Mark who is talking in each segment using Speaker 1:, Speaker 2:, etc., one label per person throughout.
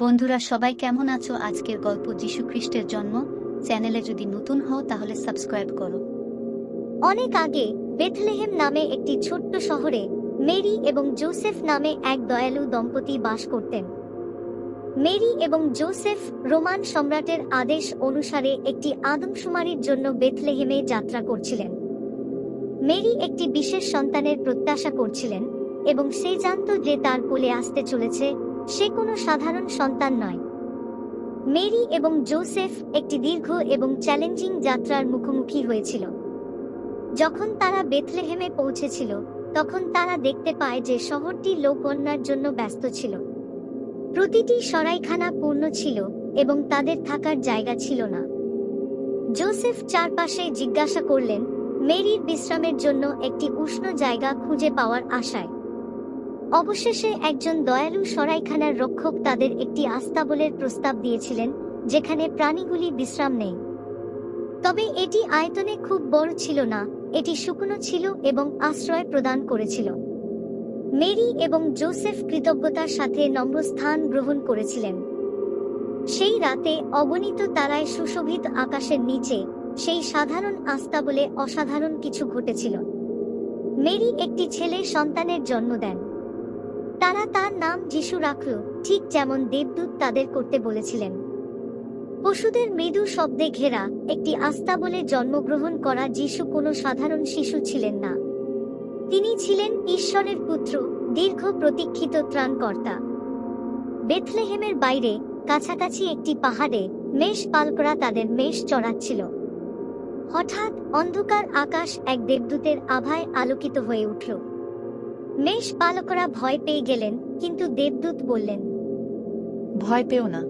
Speaker 1: বন্ধুরা, সবাই কেমন আছো? আজকের গল্প যীশু খ্রিস্টের জন্ম। চ্যানেলে যদি নতুন হও, তাহলে সাবস্ক্রাইব করো।
Speaker 2: অনেক আগে বেথলেহেম নামে একটি ছোট্ট শহরে মেরি এবং জোসেফ নামে এক দয়ালু দম্পতি বাস করতেন। মেরি এবং জোসেফ রোমান সম্রাটের আদেশ অনুসারে একটি আদমশুমারির জন্য বেথলেহেমে যাত্রা করছিলেন। মেরি একটি বিশেষ সন্তানের প্রত্যাশা করছিলেন এবং সে জানত যে তার কোলে আসতে চলেছে সে কোনো সাধারণ সন্তান নয়। মেরি এবং জোসেফ একটি দীর্ঘ এবং চ্যালেঞ্জিং যাত্রার মুখোমুখি হয়েছিল। যখন তারা বেথলেহেমে পৌঁছেছিল, তখন তারা দেখতে পায় যে শহরটি লোককন্যার জন্য ব্যস্ত ছিল। প্রতিটি সরাইখানা পূর্ণ ছিল এবং তাদের থাকার জায়গা ছিল না। জোসেফ চারপাশে জিজ্ঞাসা করলেন, মেরির বিশ্রামের জন্য একটি উষ্ণ জায়গা খুঁজে পাওয়ার আশায়। অবশেষে একজন দয়ালু সরাইখানার রক্ষক তাদের একটি আস্তাবলের প্রস্তাব দিয়েছিলেন, যেখানে প্রাণীগুলি বিশ্রাম নেই। তবে এটি আয়তনে খুব বড় ছিল না, এটি শুকনো ছিল এবং আশ্রয় প্রদান করেছিল। মেরি এবং জোসেফ কৃতজ্ঞতার সাথে নম্রস্থান গ্রহণ করেছিলেন। সেই রাতে অগণিত তারায় সুশোভিত আকাশের নিচে সেই সাধারণ আস্তাবলে অসাধারণ কিছু ঘটেছিল। মেরি একটি ছেলে সন্তানের জন্ম দেন। তারা তার নাম যিশু রাখল, ঠিক যেমন দেবদূত তাদের করতে বলেছিলেন। পশুদের মৃদু শব্দে ঘেরা একটি আস্তাবলে জন্মগ্রহণ করা যিশু কোনো সাধারণ শিশু ছিলেন না। তিনি ছিলেন ঈশ্বরের পুত্র, দীর্ঘ প্রতীক্ষিত ত্রাণকর্তা। বেথলেহেমের বাইরে, কাছাকাছি একটি পাহাড়ে মেষ পালকরা তাদের মেষ চড়াচ্ছিল। হঠাৎ অন্ধকার আকাশ এক দেবদূতের আভায় আলোকিত হয়ে উঠল। মেষ পালকরা ভয় পেয়ে গেলেন কিন্তু দেবদূত বললেন
Speaker 3: ভয় পেও না।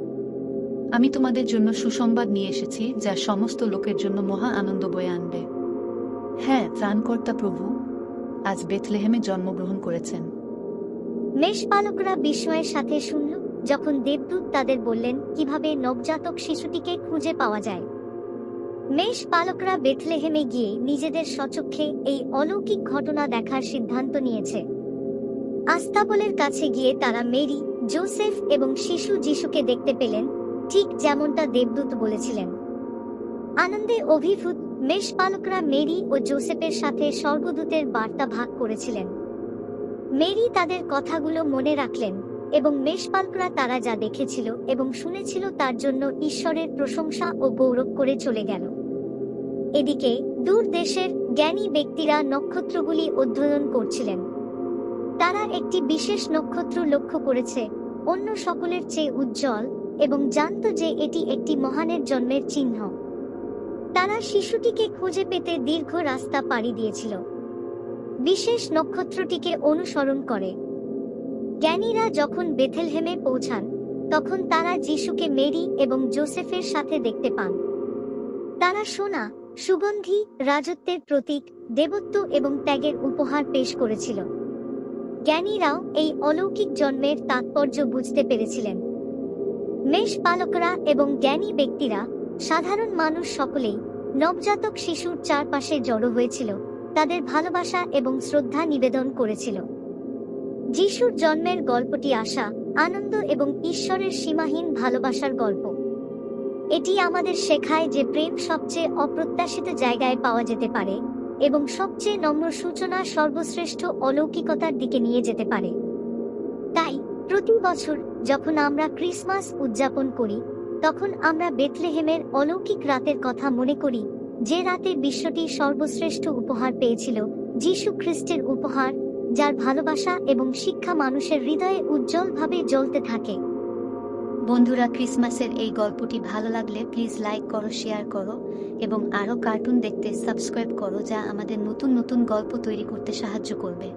Speaker 3: আমি তোমাদের জন্য সুসংবাদ নিয়ে এসেছি যা সমস্ত লোকের জন্য মহা আনন্দ বয়ে আনবে। হ্যাঁ ত্রাণকর্তা প্রভু আজ বেথলেহেমে জন্মগ্রহণ করেছেন।
Speaker 2: মেষপালকরা বিস্ময়ের সাথে শুনল যখন দেবদূত তাদের বললেন কীভাবে নবজাতক শিশুটিকে খুঁজে পাওয়া যায়? মেষ পালকরা বেথলেহেমে গিয়ে নিজেদের সচক্ষে এই অলৌকিক ঘটনা দেখার সিদ্ধান্ত নিয়েছে। আস্তাবলের কাছে গিয়ে তারা মেরি, জোসেফ এবং শিশু যিশুকে দেখতে পেলেন, ঠিক যেমনটা দেবদূত বলেছিলেন। আনন্দে অভিভূত মেষপালকরা মেরি ও জোসেফের সাথে স্বর্গদূতের বার্তা ভাগ করেছিলেন। মেরি তাদের কথাগুলো মনে রাখলেন এবং মেষপালকরা তারা যা দেখেছিল এবং শুনেছিল তার জন্য ঈশ্বরের প্রশংসা ও গৌরব করে চলে গেল। এদিকে দূর দেশের জ্ঞানী ব্যক্তিরা নক্ষত্রগুলি অধ্যয়ন করছিলেন। তারা একটি বিশেষ নক্ষত্র লক্ষ্য করেছে। অন্য সকলের চেয়ে উজ্জ্বল এবং জানত যে এটি একটি মহানের জন্মের চিহ্ন। তারা শিশুটিকে খুঁজে পেতে দীর্ঘ রাস্তা পাড়ি দিয়েছিল। বিশেষ নক্ষত্রটিকে অনুসরণ করে। জ্ঞানীরা যখন বেথেলহেমে পৌঁছান, তখন তারা যিশুকে মেরি এবং জোসেফের সাথে দেখতে পান। তারা সোনা, সুগন্ধি, রাজত্বের প্রতীক, দেবত্ব এবং ত্যাগের উপহার পেশ করেছিল। জ্ঞানীরাও এই অলৌকিক জন্মের তাৎপর্য বুঝতে পেরেছিলেন। মেষ পালকরা এবং জ্ঞানী ব্যক্তিরা, সাধারণ মানুষ সকলেই নবজাতক শিশুর চারপাশে জড়ো হয়েছিল, তাদের ভালোবাসা এবং শ্রদ্ধা নিবেদন করেছিল। যিশুর জন্মের গল্পটি আশা আনন্দ এবং ঈশ্বরের সীমাহীন ভালোবাসার গল্প। এটি আমাদের শেখায় যে প্রেম সবচেয়ে অপ্রত্যাশিত জায়গায় পাওয়া যেতে পারে এবং সবচেয়ে নম্র সূচনা সর্বশ্রেষ্ঠ অলৌকিকতার দিকে নিয়ে যেতে পারে। তাই প্রতি বছর যখন আমরা ক্রিসমাস উদযাপন করি, তখন আমরা বেথলেহেমের অলৌকিক রাতের কথা মনে করি, যে রাতে বিশ্বটি সর্বশ্রেষ্ঠ উপহার পেয়েছিল, যীশু খ্রিস্টের উপহার, যার ভালোবাসা এবং শিক্ষা মানুষের হৃদয়ে উজ্জ্বলভাবে জ্বলতে থাকে।
Speaker 1: বন্ধুরা, ক্রিসমাসের এই গল্পটি ভালো লাগলে প্লিজ লাইক করো, শেয়ার করো এবং আরও কার্টুন দেখতে সাবস্ক্রাইব করো যা আমাদের নতুন নতুন গল্প তৈরি করতে সাহায্য করবে।